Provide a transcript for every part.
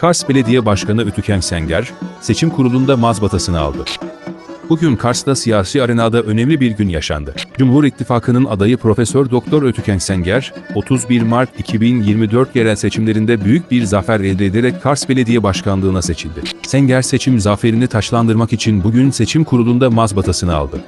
Kars Belediye Başkanı Ötüken Senger, seçim kurulunda mazbatasını aldı. Bugün Kars'ta siyasi arenada önemli bir gün yaşandı. Cumhur İttifakı'nın adayı Profesör Doktor Ötüken Senger, 31 Mart 2024 yerel seçimlerinde büyük bir zafer elde ederek Kars Belediye Başkanlığına seçildi. Senger seçim zaferini taşlandırmak için bugün seçim kurulunda mazbatasını aldı.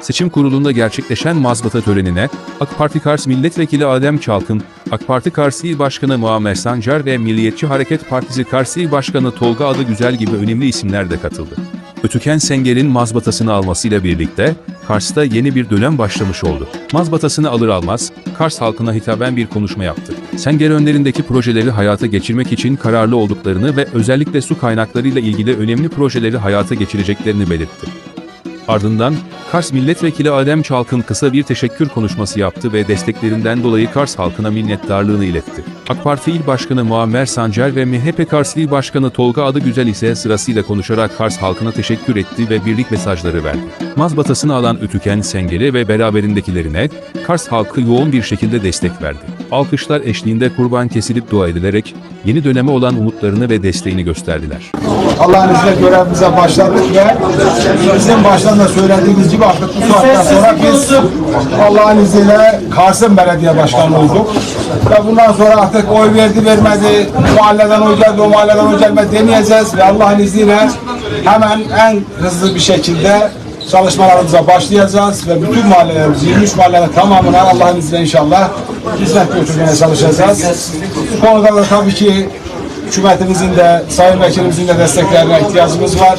Seçim kurulunda gerçekleşen mazbata törenine AK Parti Kars Milletvekili Adem Çalkın, AK Parti Kars Başkanı Muammer Sancar ve Milliyetçi Hareket Partisi Kars Başkanı Tolga Adı Güzel gibi önemli isimler de katıldı. Ötüken Senger'in mazbatasını almasıyla birlikte Kars'ta yeni bir dönem başlamış oldu. Mazbatasını alır almaz Kars halkına hitaben bir konuşma yaptı. Senger önlerindeki projeleri hayata geçirmek için kararlı olduklarını ve özellikle su kaynaklarıyla ilgili önemli projeleri hayata geçireceklerini belirtti. Ardından Kars Milletvekili Adem Çalkın kısa bir teşekkür konuşması yaptı ve desteklerinden dolayı Kars halkına minnettarlığını iletti. AK Parti İl Başkanı Muammer Sancar ve MHP Kars İl Başkanı Tolga Adıgüzel ise sırasıyla konuşarak Kars halkına teşekkür etti ve birlik mesajları verdi. Mazbatasını alan Ütüken Sengeri ve beraberindekilerine Kars halkı yoğun bir şekilde destek verdi. Alkışlar eşliğinde kurban kesilip dua edilerek yeni döneme olan umutlarını ve desteğini gösterdiler. Allah'ın izniyle görevimize başladık ve bizim baştan da söylediğimiz gibi artık bu saatten sonra biz Allah'ın izniyle Kars'ın belediye başkanı olduk. Ve bundan sonra artık oy verdi vermedi, mahalleden oy geldi, o mahalleden oy gelmedi demeyeceğiz ve Allah'ın izniyle hemen en hızlı bir şekilde çalışmalarımıza başlayacağız ve bütün mahallelerimiz, 23 mahallenin tamamına Allah'ın izniyle inşallah hizmet götürmeye çalışacağız. Bu konuda da tabii ki hükümetimizin de, sayın vekilimizin de desteklerine ihtiyacımız var.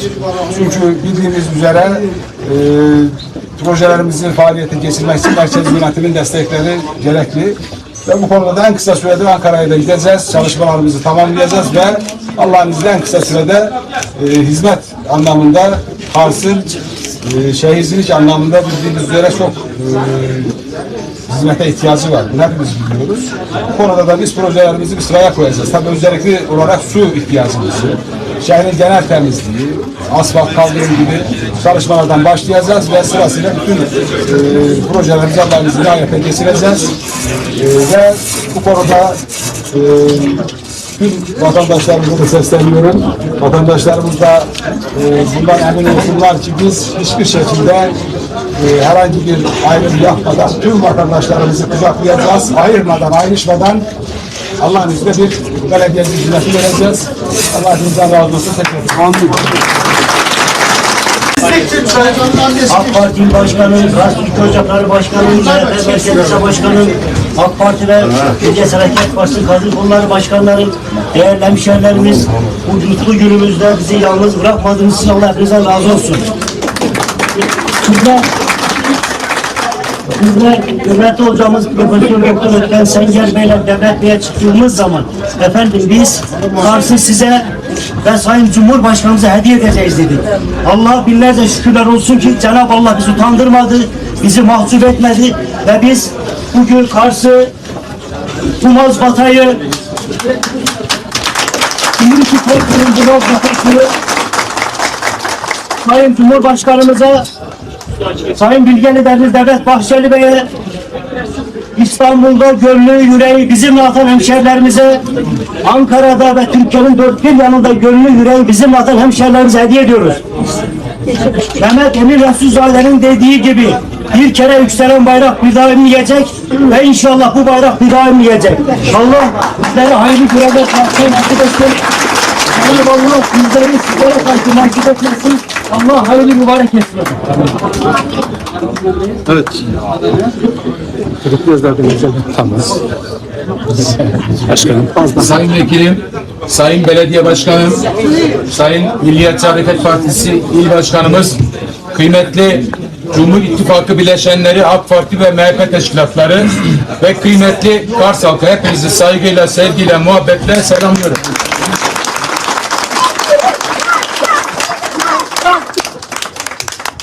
Çünkü bildiğimiz üzere e, projelerimizin faaliyete geçirmek için merkez yönetimin destekleri gerekli. Ve bu konuda da en kısa sürede Ankara'ya da gideceğiz. Çalışmalarımızı tamamlayacağız ve Allah'ın izniyle en kısa sürede e, hizmet anlamında Kars'ın e, şehircilik anlamında bildiğiniz üzere çok e, hizmete ihtiyacı var. Bunu hepimiz biliyoruz. Bu konuda da biz projelerimizi bir sıraya koyacağız. Tabii özellikle olarak su ihtiyacımızı, şehrin genel temizliği, asfalt kaldırım gibi çalışmalardan başlayacağız ve sırasıyla bütün e, projelerimizi Allah'ın izniyle hayata geçireceğiz. E, ve bu konuda e, tüm vatandaşlarımıza da sesleniyorum. Vatandaşlarımız da e, bundan emin olsunlar ki biz hiçbir şekilde e, herhangi bir ayrım yapmadan tüm vatandaşlarımızı kucaklayacağız. Ayırmadan, ayrışmadan Allah'ın izniyle bir belediyecilik hizmeti vereceğiz. Allah hepinizden razı olsun. Tekrar. Amin. AK Parti Başkanı, Ülke Ocakları Başkanı, Lise Başkanı, AK Parti ve Milliyetçi Hareket Partisi Kadın Kolları Başkanları, değerli hemşehrilerimiz, bu mutlu günümüzde bizi yalnız bırakmadığınız için Allah hepinizden razı olsun. Sizler Bizler hürmetli hocamız Profesör Doktor Ötken Senger Bey'le Devlet Bey'e çıktığımız zaman efendim biz Kars'ı size ve Sayın Cumhurbaşkanımıza hediye edeceğiz dedik. Allah binlerce şükürler olsun ki Cenab-ı Allah bizi utandırmadı, bizi mahcup etmedi ve biz bugün Kars'ı Tumaz Batay'ı Ümrütü Korku'nun Tumaz Batay'ı Sayın Cumhurbaşkanımıza Sayın Bilge Liderimiz Devlet Bahçeli Bey'e İstanbul'da gönlü yüreği bizimle atan hemşerilerimize Ankara'da ve Türkiye'nin dört bir yanında gönlü yüreği bizimle atan hemşerilerimize hediye ediyoruz. Mehmet Emin Resulzade'nin dediği gibi bir kere yükselen bayrak bir daha inmeyecek ve inşallah bu bayrak bir daha inmeyecek. Allah bizlere hayırlı görevler karşılayın nasip etsin. Cenab-ı Allah bizleri sizlere karşı nasip etmesin. Allah hayırlı mübarek etsin. Sayın Vekilim, Sayın Belediye Başkanım, Sayın Milliyetçi Hareket Partisi İl Başkanımız, kıymetli Cumhur İttifakı bileşenleri, AK Parti ve MHP teşkilatları ve kıymetli Kars halkı hepinizi saygıyla, sevgiyle, muhabbetle selamlıyorum.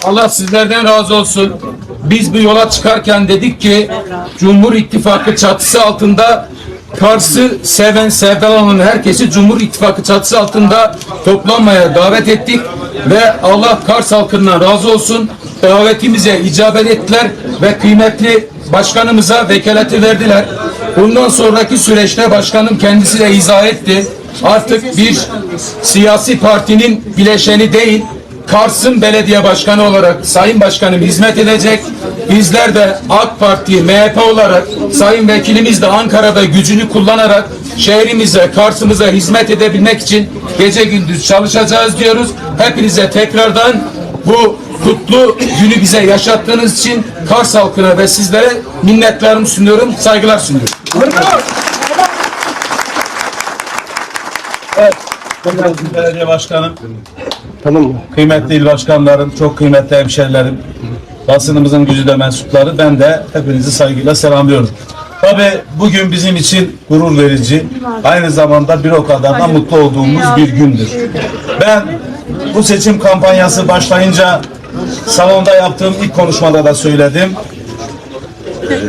Allah sizlerden razı olsun. Biz bu yola çıkarken dedik ki Cumhur İttifakı çatısı altında Kars'ı seven, sevdalan herkesi Cumhur İttifakı çatısı altında toplanmaya davet ettik ve Allah Kars halkından razı olsun. Davetimize icabet ettiler ve kıymetli başkanımıza vekaleti verdiler. Bundan sonraki süreçte başkanım kendisi de izah etti. artık bir siyasi partinin bileşeni değil, Kars'ın belediye başkanı olarak Sayın Başkanım hizmet edecek. Bizler de AK Parti, MHP olarak Sayın Vekilimiz de Ankara'da gücünü kullanarak şehrimize, Kars'ımıza hizmet edebilmek için gece gündüz çalışacağız diyoruz. Hepinize tekrardan bu kutlu günü bize yaşattığınız için Kars halkına ve sizlere minnetlerimi sunuyorum, saygılar sunuyorum. Kıymetli Belediye Başkanım. Tamam mı? Kıymetli il başkanlarım, çok kıymetli hemşerilerim, basınımızın güzide mensupları, ben de hepinizi saygıyla selamlıyorum. Tabii bugün bizim için gurur verici, aynı zamanda bir o kadar da mutlu olduğumuz bir gündür. Ben bu seçim kampanyası başlayınca salonda yaptığım ilk konuşmada da söyledim.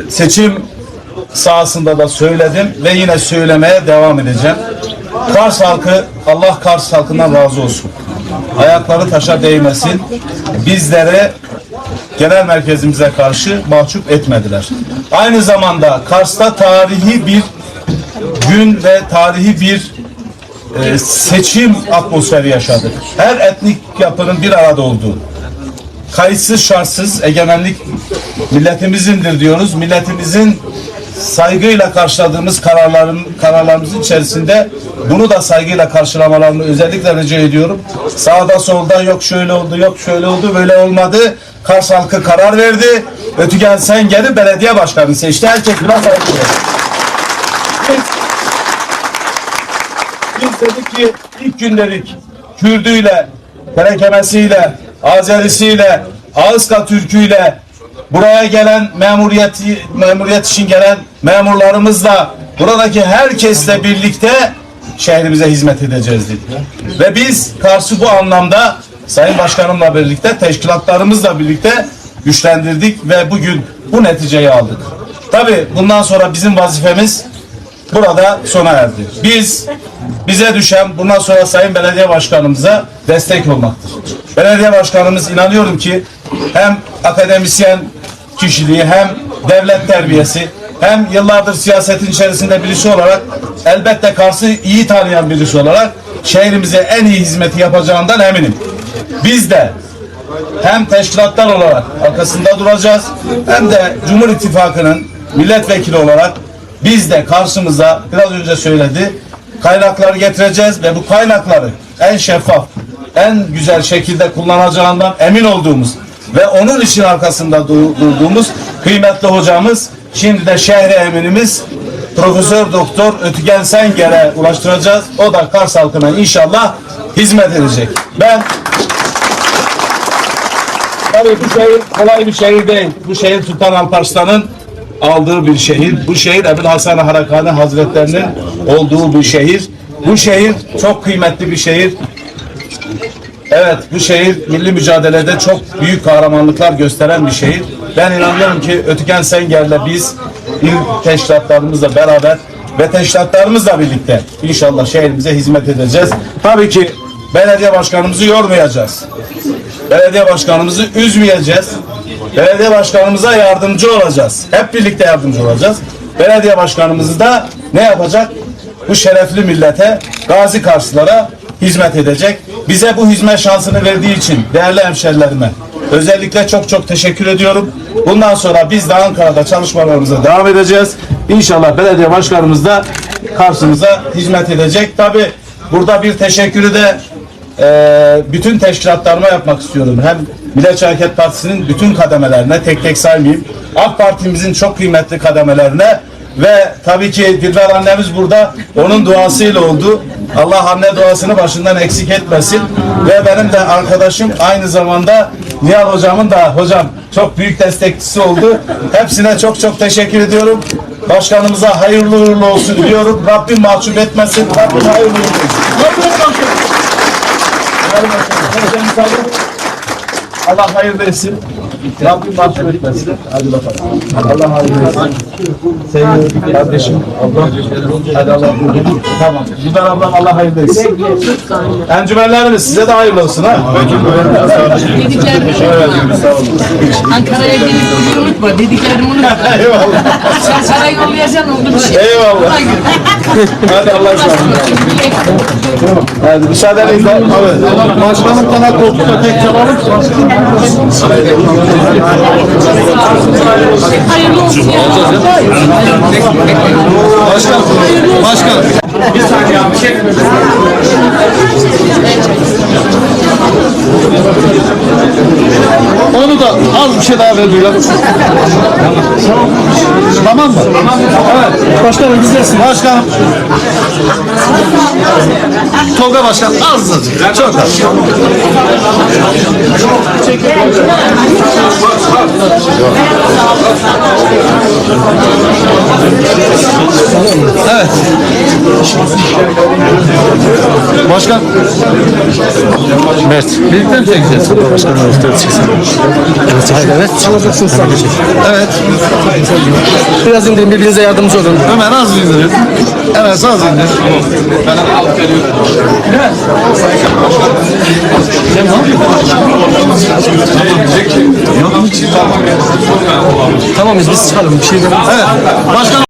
Seçim sahasında da söyledim ve yine söylemeye devam edeceğim. Kars halkı, Allah Kars halkından razı olsun. Ayakları taşa değmesin. Bizlere genel merkezimize karşı mahcup etmediler. Aynı zamanda Kars'ta tarihi bir gün ve tarihi bir e, seçim atmosferi yaşadık. Her etnik yapının bir arada olduğu, kayıtsız şartsız egemenlik milletimizindir diyoruz. Milletimizin saygıyla karşıladığımız kararların kararlarımızın içerisinde bunu da saygıyla karşılamalarını özellikle rica ediyorum. Sağda solda yok şöyle oldu, yok şöyle oldu, böyle olmadı. Kars halkı karar verdi. Ötügen Senger'i belediye başkanı seçti. Herkes buna saygı. Biz dedik ki ilk gün dedik Kürdüyle, Terekemesiyle, Azerisiyle, Ağızka Türküyle buraya gelen memuriyet memuriyet için gelen memurlarımızla buradaki herkesle birlikte şehrimize hizmet edeceğiz dedik. Ve biz Kars'ı bu anlamda Sayın Başkanımla birlikte, teşkilatlarımızla birlikte güçlendirdik ve bugün bu neticeyi aldık. Tabii bundan sonra bizim vazifemiz burada sona erdi. Biz bize düşen bundan sonra Sayın Belediye Başkanımıza destek olmaktır. Belediye Başkanımız inanıyorum ki hem akademisyen kişiliği hem devlet terbiyesi hem yıllardır siyasetin içerisinde birisi olarak elbette Kars'ı iyi tanıyan birisi olarak şehrimize en iyi hizmeti yapacağından eminim. Biz de hem teşkilatlar olarak arkasında duracağız hem de Cumhur İttifakı'nın milletvekili olarak biz de karşımıza biraz önce söyledi kaynakları getireceğiz ve bu kaynakları en şeffaf, en güzel şekilde kullanacağından emin olduğumuz ve onun için arkasında du- durduğumuz kıymetli hocamız şimdi de şehre eminimiz Profesör Doktor Ötügen Senger'e ulaştıracağız. O da Kars halkına inşallah hizmet edecek. Ben Tabii bu şehir kolay bir şehir değil. Bu şehir Sultan Alparslan'ın aldığı bir şehir. Bu şehir Ebu Hasan Harakani Hazretlerinin olduğu bir şehir. Bu şehir çok kıymetli bir şehir. Evet bu şehir milli mücadelede çok büyük kahramanlıklar gösteren bir şehir. Ben inanıyorum ki Ötüken Senger'le biz il teşkilatlarımızla beraber ve teşkilatlarımızla birlikte inşallah şehrimize hizmet edeceğiz. Tabii ki belediye başkanımızı yormayacağız. Belediye başkanımızı üzmeyeceğiz. Belediye başkanımıza yardımcı olacağız. Hep birlikte yardımcı olacağız. Belediye başkanımız da ne yapacak? Bu şerefli millete, gazi Karslılara hizmet edecek. Bize bu hizmet şansını verdiği için değerli hemşerilerime özellikle çok çok teşekkür ediyorum. Bundan sonra biz de Ankara'da çalışmalarımıza devam edeceğiz. İnşallah belediye başkanımız da Kars'ımıza hizmet edecek. Tabi burada bir teşekkürü de e, bütün teşkilatlarıma yapmak istiyorum. Hem Milliyetçi Hareket Partisi'nin bütün kademelerine tek tek saymayayım. AK Parti'mizin çok kıymetli kademelerine ve tabii ki Dilber annemiz burada onun duasıyla oldu. Allah anne duasını başından eksik etmesin. Ve benim de arkadaşım aynı zamanda Nihal hocamın da hocam çok büyük destekçisi oldu. Hepsine çok çok teşekkür ediyorum. Başkanımıza hayırlı uğurlu olsun diyorum. Rabbim mahcup etmesin. Rabbim hayırlı uğurlu olsun. Allah hayır versin. Rabbim mahcup etmesin. Hadi bakalım. Allah hayırlı etsin. Sevgili kardeşim, ablam. Hadi Allah. Tamam. Güzel ablam Allah hayırlı etsin. Encümenlerimiz size de hayırlı olsun ha. Dediklerimi Ankara'ya gelip bunu unutma. Dediklerimi unutma. Eyvallah. Sen saray yollayacaksın oldu bir şey. Eyvallah. Hadi Allah'a emanet. Hadi müsaadenizle. Başkanım sana koltukta tek çalalım. Hayırlı olsun. Başkan. Başkan. Onu da az bir şey daha ver duyalım. Tamam mı? Evet. Başkanım bizdesin. Başkanım. Tolga Başkan azıcık. Çok az. Evet. Başkan. Mert. Birlikte mi çekeceğiz? Başkan birlikte Evet. Evet. Evet. Biraz indirin birbirinize yardımcı olun. Hemen az indirin. Evet az indir. Tamam biz biz çıkalım. Bir şey Evet. Başkan